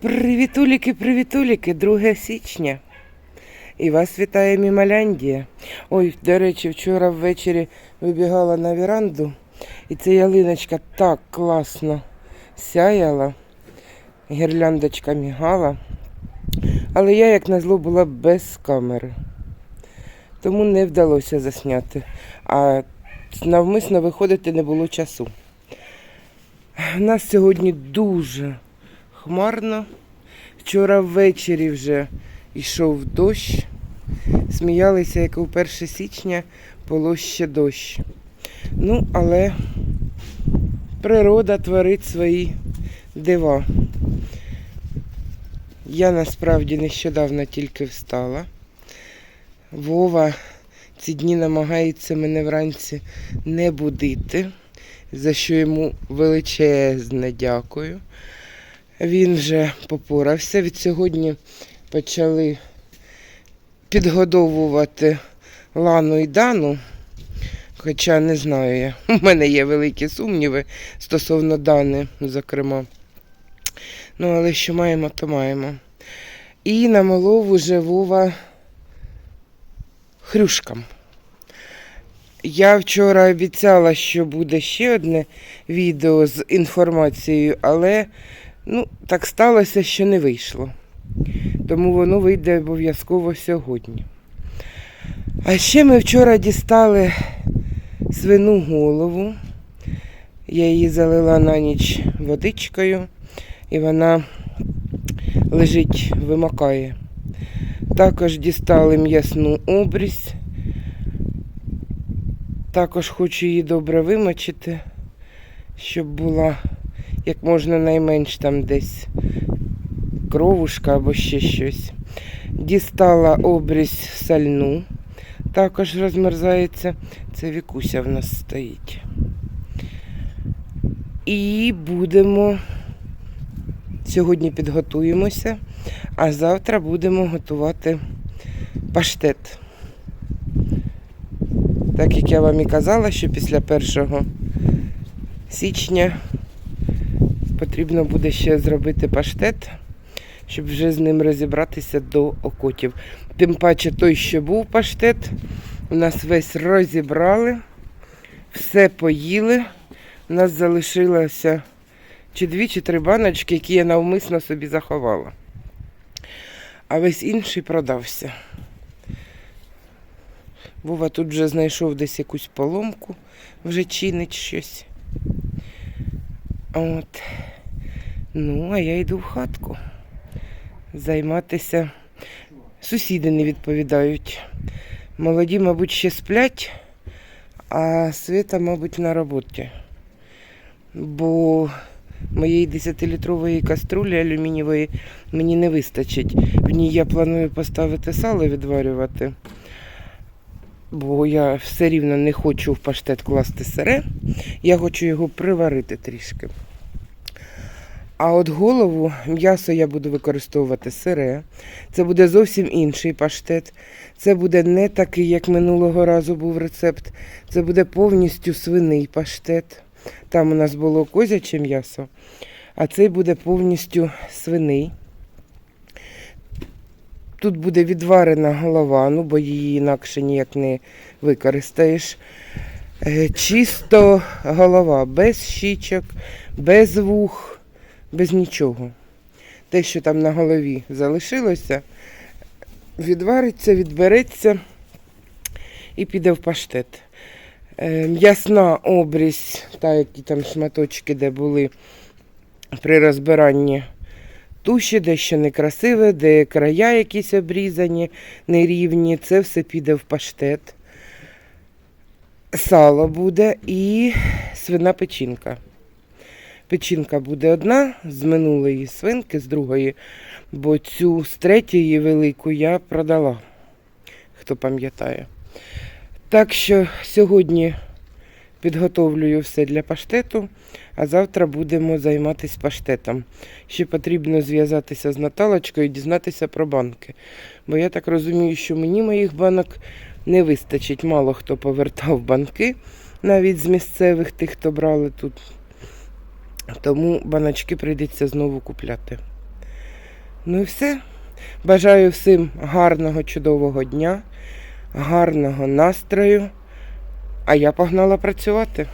Привітуліки, привітуліки, 2 січня. І вас вітає Мімаляндія. Ой, до речі, вчора ввечері вибігала на віранду, і ця ялиночка так класно сяяла, гірляндочка мігала. Але я, як назло, була без камери. Тому не вдалося засняти. А навмисно виходити не було часу. У нас сьогодні дуже хмарно. Вчора ввечері вже йшов дощ. Сміялися, як у 1 січня було ще дощ. Ну, але природа творить свої дива. Я насправді нещодавно тільки встала. Вова ці дні намагається мене вранці не будити, за що йому величезне дякую. Він вже попорався. Від сьогодні почали підгодовувати Лану і Дану. Хоча не знаю я. У мене є великі сумніви стосовно Дани, зокрема. Ну, але що маємо, то маємо. І намолов уже Вова хрюшкам. Я вчора обіцяла, що буде ще одне відео з інформацією, але Ну, так сталося, що не вийшло. Тому воно вийде обов'язково сьогодні. А ще ми вчора дістали свину голову. Я її залила на ніч водичкою, і вона лежить, вимакає. Також дістали м'ясну обрізь. Також хочу її добре вимочити, щоб була як можна найменш там десь кровушка або ще щось. Дістала обрізь сальну, також розмерзається. Це вікуся в нас стоїть. І будемо сьогодні підготуємося, а завтра будемо готувати паштет. Так як я вам і казала, що після 1 січня потрібно буде ще зробити паштет, щоб вже з ним розібратися до окотів. Тим паче той, що був паштет, у нас весь розібрали, все поїли. У нас залишилося чи дві, чи три баночки, які я навмисно собі заховала. А весь інший продався. Вова тут вже знайшов десь якусь поломку, вже чинить щось. От. Ну, а я йду в хатку. Займатися. Сусіди не відповідають. Молоді, мабуть, ще сплять, а Свята, мабуть, на роботі. Бо моєї 10-літрової каструлі алюмінієвої мені не вистачить. В ній я планую поставити сало відварювати, бо я все рівно не хочу в паштет класти сире. Я хочу його приварити трішки. А от голову м'ясо я буду використовувати сире. Це буде зовсім інший паштет. Це буде не такий, як минулого разу був рецепт. Це буде повністю свиний паштет. Там у нас було козяче м'ясо, а цей буде повністю свиний. Тут буде відварена голова, ну бо її інакше ніяк не використаєш. Е, Чисто голова, без щічок, без вух, без нічого. Те, що там на голові залишилося, відвариться, відбереться і піде в паштет. М'ясна обрізь, та які там шматочки, де були при розбиранні туші, дещо некрасиве, де края якісь обрізані, нерівні, це все піде в паштет. Сало буде і свина печінка. Печінка буде одна з минулої свинки, з другої, бо цю з третьої велику я продала, хто пам'ятає. Так що сьогодні підготовлюю все для паштету, а завтра будемо займатися паштетом. Ще потрібно зв'язатися з Наталочкою і дізнатися про банки. Бо я так розумію, що мені моїх банок не вистачить. Мало хто повертав банки, навіть з місцевих тих, хто брали тут. Тому баночки прийдеться знову купляти. Ну і все. Бажаю всім гарного, чудового дня, гарного настрою. А я погнала працювати.